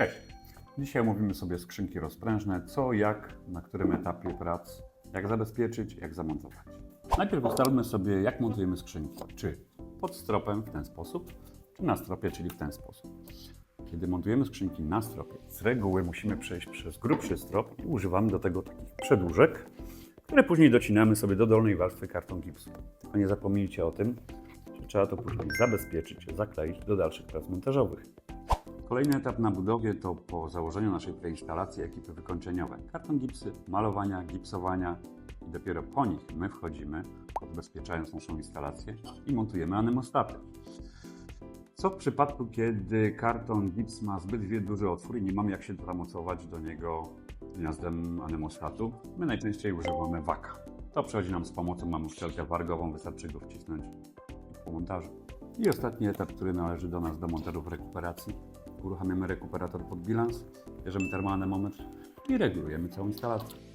Cześć. Dzisiaj omówimy sobie skrzynki rozprężne, co, jak, na którym etapie prac, jak zabezpieczyć, jak zamontować. Najpierw ustalmy sobie, jak montujemy skrzynki. Czy pod stropem w ten sposób, czy na stropie, czyli w ten sposób. Kiedy montujemy skrzynki na stropie, z reguły musimy przejść przez grubszy strop i używamy do tego takich przedłużek, które później docinamy sobie do dolnej warstwy karton gipsu. Tylko nie zapomnijcie o tym, że trzeba to później zabezpieczyć, zakleić do dalszych prac montażowych. Kolejny etap na budowie to po założeniu naszej preinstalacji ekipy wykończeniowe. Karton gipsy, malowania, gipsowania i dopiero po nich my wchodzimy, odbezpieczając naszą instalację i montujemy anemostaty. Co w przypadku, kiedy karton gips ma zbyt duży otwór i nie mamy jak się zamocować do niego gniazdem anemostatu? My najczęściej używamy waka. To przychodzi nam z pomocą, mamy uszczelkę wargową, wystarczy go wcisnąć po montażu. I ostatni etap, który należy do nas do monterów rekuperacji. Uruchamiamy rekuperator pod bilans, bierzemy termoanemometr i regulujemy całą instalację.